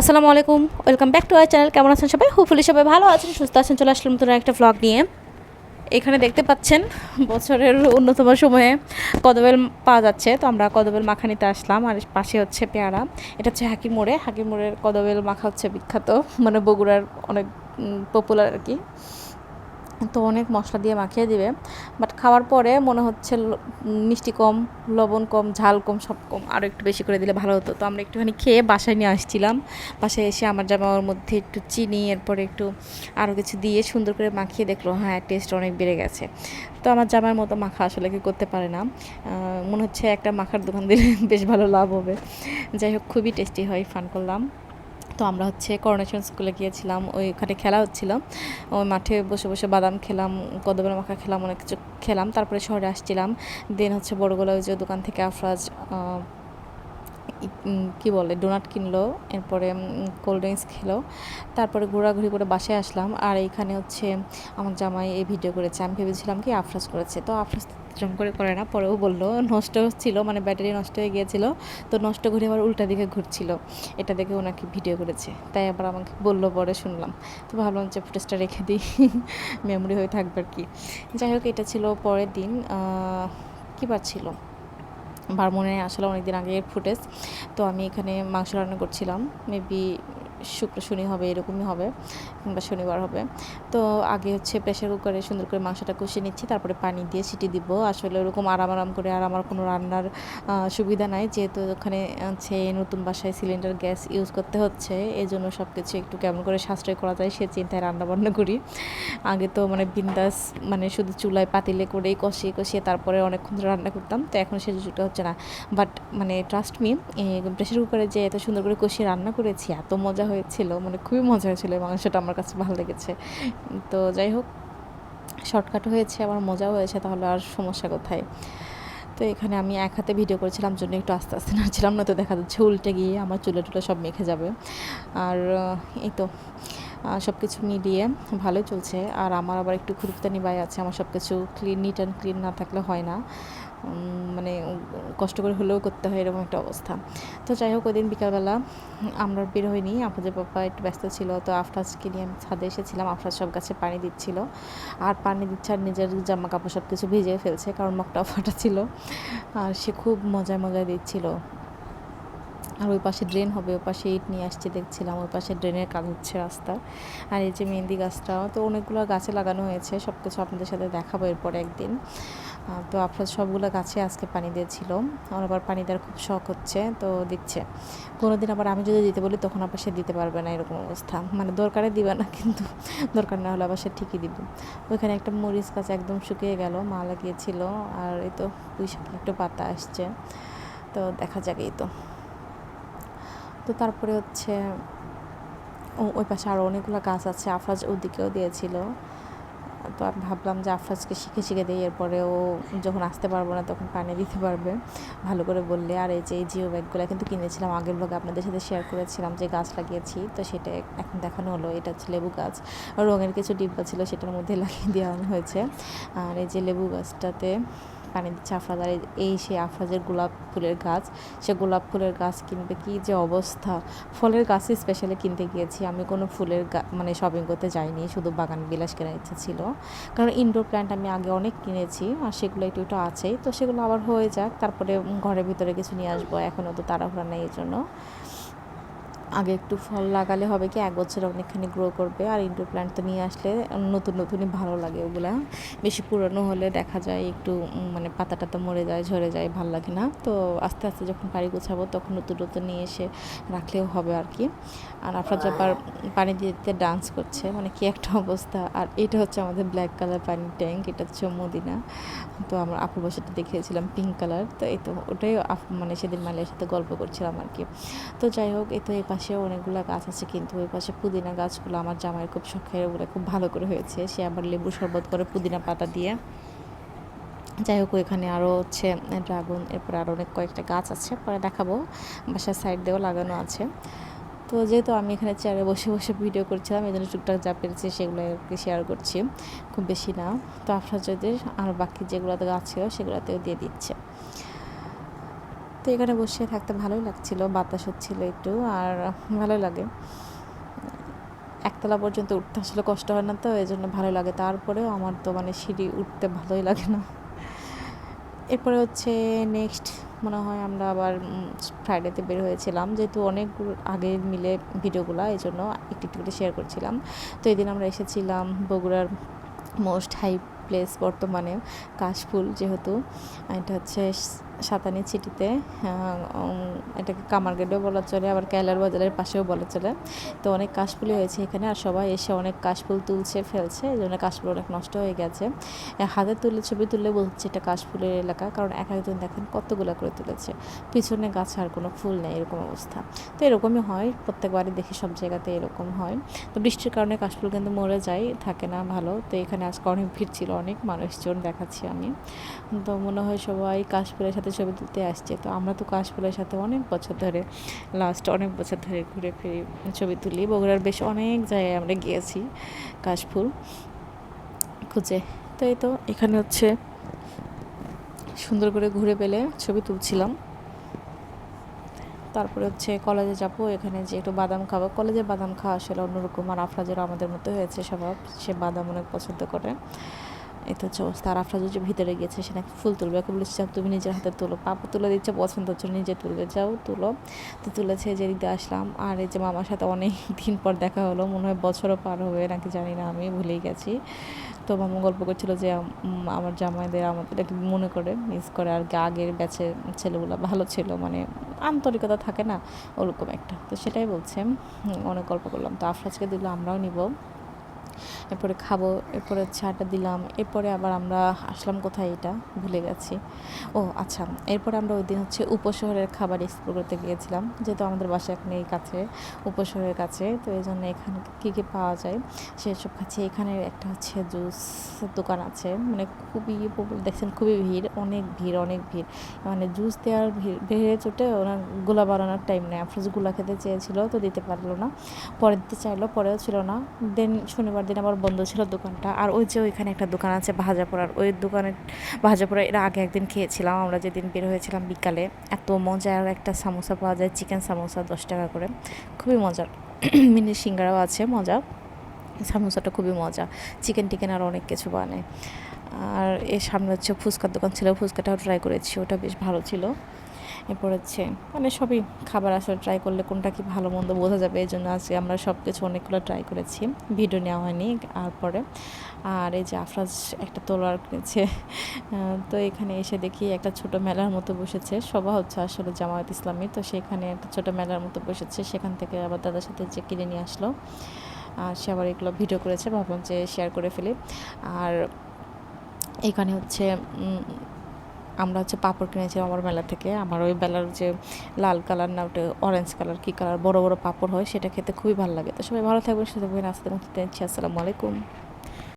আসসালামু আলাইকুম, welcome back to our channel. কেমন আছেন সবাই? হোপফুলি সবাই ভালো আছেন, সুস্থ আছেন, চলে আসলাম নতুন একটা ভ্লগ নিয়ে। এখানে দেখতে পাচ্ছেন, বছরের অন্যতম সময়ে কদবেল পাওয়া যাচ্ছে। তো আমরা কদবেল মাখা নিতে আসলাম, আর পাশে হচ্ছে পেয়ারা। এটা হচ্ছে হাকিম মোড়ে। হাকিম মোড়ের কদবেল মাখা হচ্ছে বিখ্যাত মানে বগুড়ার অনেক পপুলার আর কি। তো অনেক মশলা দিয়ে মাখিয়ে দিবে। বাট খাওয়ার পরে মনে হচ্ছে মিষ্টি কম, লবণ কম, ঝাল কম, সব কম আরও একটু বেশি করে দিলে ভালো হতো। তো আমরা একটুখানি খেয়ে বাসায় নিয়ে আসছিলাম। বাসায় এসে আমার জামার মধ্যে একটু চিনি, এরপরে একটু আরও কিছু দিয়ে সুন্দর করে মাখিয়ে দেখল হ্যাঁ টেস্ট অনেক বেড়ে গেছে। তো আমার জামার মতো মাখা আসলে কি করতে পারে না। মনে হচ্ছে একটা মাখার দোকান দিলে বেশ ভালো লাভ হবে। যাই হোক, খুবই টেস্টি হয়, ফান করলাম। তো আমরা হচ্ছে করোনেশন স্কুলে গিয়েছিলাম, ওইখানে খেলা হচ্ছিল। ওই মাঠে বসে বসে বাদাম খেলাম কদমের মাখা খেলাম, অনেক কিছু খেলাম, তারপরে শহরে আসছিলাম। দেন হচ্ছে বড়গোলা ওই যে দোকান থেকে আফরাজ কি বলে ডোনাট কিনলো, এরপরে কোল্ড ড্রিঙ্কস খেলো। তারপরে ঘোরাঘুরি করে বাসায় আসলাম। আর এইখানে হচ্ছে আমার জামাই এই ভিডিও করেছে। আমি ভেবেছিলাম কি আফরাজ করেছে। তো আফরাজ জম করে করে না, পরেও বলল, নষ্ট হচ্ছিল মানে ব্যাটারি নষ্ট হয়ে গিয়েছিল, তো নষ্ট ঘুরে আবার উল্টা দিকে ঘুরছিল। এটা দেখে ওনাকে ভিডিও করেছে। তাই আবার আমাকে বলল, পরে শুনলাম। তো ভাবলাম যে ফুটেজটা রেখে দিই মেমোরি হয়ে থাকবে আর কি। যাই হোক, এটা ছিল পরের দিন কী বার ছিল? বার মনে আসলে অনেক দিন ফুটেজ তো আমি এখানে মাংস রান্না করছিলাম মেবি শুক্র শনি হবে, এরকমই হবে, কিংবা শনিবার হবে। তো আগে হচ্ছে প্রেশার কুকারে সুন্দর করে মাংসটা কষিয়ে নিচ্ছি, তারপরে পানি দিয়ে সিটি দিব। আসলে ওরকম আরাম আরাম করে আর আমার কোনো রান্নার সুবিধা নাই, যেহেতু ওখানে হচ্ছে নতুন বাসায় সিলিন্ডার, গ্যাস ইউজ করতে হচ্ছে এই জন্য সব কিছু একটু কেমন করে সাশ্রয় করা যায় সে চিন্তায় রান্না বান্না করি। আগে তো মানে বিন্দাস মানে শুধু চুলায় পাতিলে করেই কষিয়ে কষিয়ে তারপরে অনেকক্ষণ ধরে রান্না করতাম, তো এখন সে সুযোগটা হচ্ছে না। বাট মানে ট্রাস্ট মি প্রেশার কুকারে যে এত সুন্দর করে কষিয়ে রান্না করেছি, এত মজা হয়েছিল মানে খুবই মজা হয়েছিল এই সেটা আমার কাছে ভালো লেগেছে। তো যাই হোক, শর্টকাট হয়েছে, আবার মজাও হয়েছে, তাহলে আর সমস্যা কোথায়? তো এখানে আমি এক হাতে ভিডিও করেছিলাম, জন্য একটু আস্তে আস্তে নাড়ছিলাম, না তো দেখা যাচ্ছে উল্টে গিয়ে আমার চুলে টুলে সব মেখে যাবে। আর এই তো। সব কিছু মিলিয়ে ভালোই চলছে। আর আমার আবার একটু খুরুপ্তানি বাই আছে, আমার সব কিছু ক্লিন নিট অ্যান্ড ক্লিন না থাকলে হয় না। মানে কষ্ট করে হলেও করতে হয় এরকম একটা অবস্থা। তো যাই হোক ওই দিন বিকালবেলা আমরা বের হইনি আপনাদের পাপা একটু ব্যস্ত ছিল, তো আফরাজকে নিয়ে আমি ছাদে এসেছিলাম, আফরাজ সব গাছে পানি দিচ্ছিল। আর পানি দিচ্ছে আর নিজের জামা কাপড় সব কিছু ভিজিয়ে ফেলছে, কারণ মগটা ফাটা ছিল। আর সে খুব মজায় মজায় দিচ্ছিল। আর ওই পাশে ড্রেন হবে, ওই পাশে ইট নিয়ে আসছে দেখছিলাম, ওই পাশে ড্রেনের কাজ হচ্ছে রাস্তার আর এই যে মেহেন্দি গাছটা, তো অনেকগুলো গাছে লাগানো হয়েছে সব কিছু আপনাদের সাথে দেখাবো এরপরে একদিন। তো আপনার সবগুলো গাছে আজকে পানি দিয়েছিল, আমার আবার পানি দেওয়ার খুব শখ হচ্ছে, তো দিচ্ছে। কোনো দিন আবার আমি যদি দিতে বলি, তখন আবার সে দিতে পারবে না এরকম অবস্থা। মানে দরকারে দিবে না, কিন্তু দরকার না হলে আবার সে ঠিকই দিবে। ওইখানে একটা মরিচ গাছ একদম শুকিয়ে গেল, মা লাগিয়েছিল, আর এই তো পুঁই শাকের একটু পাতা আসছে। তো দেখা যাক এই তো। তো তারপরে হচ্ছে ওই পাশে আরও অনেকগুলো গাছ আছে, আফরাজ ওদিকেও দিয়েছিল। তো আমি ভাবলাম যে আফরাজকে শিখে শিখে দিই, এরপরে ও যখন আসতে পারব না তখন পানি দিতে পারবে। ভালো করে বললে, আর এই যে এই জিও ব্যাগগুলো কিন্তু কিনেছিলাম আগের ব্লগে আপনাদের সাথে শেয়ার করেছিলাম যে গাছ লাগিয়েছি, তো সেটা এখন দেখানো হলো। এটা হচ্ছে লেবু গাছ। রঙের কিছু ডিব্বা ছিল, সেটার মধ্যে লাগিয়ে দেওয়া হয়েছে। আর এই যে লেবু গাছটাতে পানি দিচ্ছে আফরাজ এই- সেই আফরাজের গোলাপ ফুলের গাছ, সে গোলাপ ফুলের গাছ কিনবে কি যে অবস্থা? ফলের গাছই স্পেশালি কিনতে গিয়েছি। আমি কোনো ফুলের মানে শপিং করতে যাইনি, শুধু বাগান বিলাস কেনার ইচ্ছা ছিল। কারণ ইনডোর প্ল্যান্ট আমি আগে অনেক কিনেছি, আর সেগুলো একটু একটু আছেই। তো সেগুলো আবার হয়ে যাক, তারপরে ঘরের ভিতরে কিছু নিয়ে আসব। এখনও তো তাড়াহুড়া নেই এই জন্য। আগে একটু ফল লাগালে হবে কি? এক বছর অনেকখানি গ্রো করবে। আর ইনডোর প্ল্যান্ট তো নিয়ে আসলে নতুন, নতুনই ভালো লাগে ওগুলা। বেশি পুরনো হলে দেখা যায় একটু মানে পাতাটা তো মরে যায়, ঝরে যায়, ভালো লাগে না। তো আস্তে আস্তে যখন বাড়ি গোছাবো তখন নতুন নতুন নিয়ে এসে রাখলেও হবে আর কি। আর আপনার আবার পানি দিতে ডান্স করছে। মানে কি একটা অবস্থা। আর এটা হচ্ছে আমাদের ব্ল্যাক কালার পানির ট্যাঙ্ক এটা হচ্ছে মদিনা। তো আমরা আপুর বাসাটা দেখিয়েছিলাম পিঙ্ক কালার তো এই তো ওটাই মানে সেদিন মালিয়ার সাথে গল্প করছিলাম আর কি। তো যাই হোক, এই তো এই পাশেও অনেকগুলো গাছ আছে, কিন্তু ওই পাশে পুদিনা গাছগুলো আমার জামাইয়ের খুব শখের ওগুলো খুব ভালো করে হয়েছে। সে আবার লেবু শরবত করে পুদিনা পাতা দিয়ে। যাই হোক, ওইখানে আরও হচ্ছে ড্রাগন, এরপরে আরও অনেক কয়েকটা গাছ আছে, পরে দেখাবো। বাসার সাইড দিয়েও লাগানো আছে। তো যেহেতু আমি এখানে চেয়ারে বসে বসে ভিডিও করছিলাম, এই জন্য টুকটাক যা পেরেছি সেগুলো শেয়ার করছি। খুব বেশি না। তো আপনার যদি আর বাকি যেগুলোতে গাছ ছিল, সেগুলোতেও দিয়ে দিচ্ছে। তো এখানে বসে থাকতে ভালোই লাগছিল, বাতাস হচ্ছিল একটু, আর ভালো লাগে। একতলা পর্যন্ত উঠতে আসলে কষ্ট হয় না তো এই জন্য ভালো লাগে। তারপরেও আমার তো মানে সিঁড়ি উঠতে ভালোই লাগে না। এরপরে হচ্ছে নেক্সট মনে হয় আমরা আবার ফ্রাইডেতে বের হয়েছিলাম। যেহেতু অনেক আগে মিলে ভিডিওগুলো এই জন্য একটু একটু করে শেয়ার করছিলাম। তো এদিন আমরা এসেছিলাম বগুড়ার মোস্ট হাই প্লেস বর্তমানে, কাশফুল যেহেতু। এটা হচ্ছে সাতানি চিটিতে এটাকে কামারগেটেও বলা চলে, আবার কেলার বাজারের পাশেও বলা চলে। তো অনেক কাশফুলই হয়েছে এখানে, আর সবাই এসে অনেক কাশফুল তুলছে, ফেলছে, এই জন্য কাশফুল অনেক নষ্ট হয়ে গেছে। হাতে তুলে, ছবি তুললে বলছে এটা কাশফুলের এলাকা, কারণ এক একজন দেখেন কতগুলো করে তুলেছে। পিছনে গাছ আর কোনো ফুল নেই, এরকম অবস্থা। তো এরকমই হয়, প্রত্যেকবারই দেখি সব জায়গাতে এরকম হয়। তো বৃষ্টির কারণে কাশফুল কিন্তু মরে যায়, থাকে না ভালো। তো এখানে আজকে অনেক ভিড় ছিল, অনেক মানুষজন দেখাচ্ছি আমি। তো মনে হয় সবাই কাশফুলের সাথে ছবি তুলতে আসছে। তো আমরা তো কাশফুলের সাথে অনেক বছর ধরে লাস্ট অনেক বছর ধরে ঘুরে ফিরে ছবি তুলি। বগুড়ার বেশ অনেক জায়গায় আমরা গিয়েছি কাশফুল খুঁজে। তো এই তো, এখানে হচ্ছে সুন্দর করে ঘুরে পেলে ছবি তুলছিলাম। তারপরে হচ্ছে কলেজে যাব, এখানে যে একটু বাদাম খাব। কলেজে বাদাম খাওয়া আসলে অন্যরকম আর আফরাজের আমাদের মতো হয়েছে স্বভাব। সে বাদাম অনেক পছন্দ করে। এটা হচ্ছে অবস্থা। আর আফরাজ যে ভিতরে গেছে সে নাকি ফুল তুলবে। ওকে বলেছিলাম তুমি নিজের হাতে তুলো। পাপা তুলে দিচ্ছে, পছন্দ হচ্ছে নিজে তুলবে। যাও, তুলো। তো তুলেছে, যে দিতে আসলাম। আর এই যে মামার সাথে অনেক দিন পর দেখা হলো, মনে হয় বছরও পার হবে নাকি জানি না, আমি ভুলেই গেছি। তো মামা গল্প করছিল যে আমার জামাইদের আমাদের একটু মনে করে, মিস করে। আর আগের ব্যাচের ছেলেগুলো ভালো ছিল মানে আন্তরিকতা থাকে না, ওরকম একটা। তো সেটাই বলছে অনেক গল্প করলাম। তো আফরাজকে দিল, আমরাও নিব। এরপরে খাব, এরপরে চাটা দিলাম, এরপরে আবার আমরা আসলাম কোথায় এটা? ভুলে গেছি। ও আচ্ছা এরপরে আমরা ওই দিন হচ্ছে উপশহরের খাবার এক্সপ্লোর করতে গিয়েছিলাম, যেহেতু আমাদের বাসা এখানে এই কাছে, উপশহরের কাছে, তো এই জন্য এখানে কী কী পাওয়া যায়? সেসব খাচ্ছি এখানে একটা হচ্ছে জুস দোকান আছে মানে খুবই দেখছেন খুবই ভিড়, অনেক ভিড় অনেক ভিড়। মানে জুস দেওয়ার ভিড় বেড়ে চোটে ওনার গোলা বানানোর টাইম নেই আফরোজ গোলা খেতে চেয়েছিল, তো দিতে পারল না। পরে দিতে চাইলো, পরেও ছিল না। দেন শনিবার দিন আবার বন্ধ ছিল দোকানটা। আর ওই যে ওইখানে একটা দোকান আছে ভাজাপোড়ার। ওই দোকানের ভাজাপোড়া এর আগে একদিন খেয়েছিলাম। আমরা যেদিন বের হয়েছিলাম বিকালে, এত মজার একটা সামোসা পাওয়া যায়, চিকেন সামোসা দশ টাকা করে। খুবই মজার। মিনি সিঙ্গারাও আছে, মজা। সামোসাটা খুবই মজা। চিকেন টিকেন আর অনেক কিছু বানায়। আর এর সামনে হচ্ছে ফুচকার দোকান ছিল। ফুচকাটাও ট্রাই করেছি, ওটা বেশ ভালো ছিল। এরপর হচ্ছে মানে সবই খাবার আসলে ট্রাই করলে কোনটা কি ভালো মন্দ বোঝা যাবে, এই জন্য আজকে আমরা সব কিছু অনেকগুলো ট্রাই করেছি। ভিডিও নেওয়া হয়নি, আর পরে। আর এই যে আফরাজ একটা তোলার কিনেছে। তো এখানে এসে দেখি একটা ছোট মেলার মতো বসেছে। সভা হচ্ছে আসলে জামায়াত ইসলামী, তো সেখানে একটা ছোট মেলার মতো বসেছে। সেখান থেকে আবার দাদার সাথে যে কিনে নিয়ে আসলো। আর সে আবার এগুলো ভিডিও করেছে, ভাবলাম যে শেয়ার করে ফেলি। আর এখানে হচ্ছে আমরা হচ্ছে পাপড় কিনেছি আমার মেলা থেকে। আমার ওই বেলার যে লাল কালার না, ওটা অরেঞ্জ কালার, কী কালার, বড় বড় পাপড় হয়, সেটা খেতে খুবই ভালো লাগে। তো সবাই ভালো থাকবেন থাকবেন আসতে আসসালামু আলাইকুম।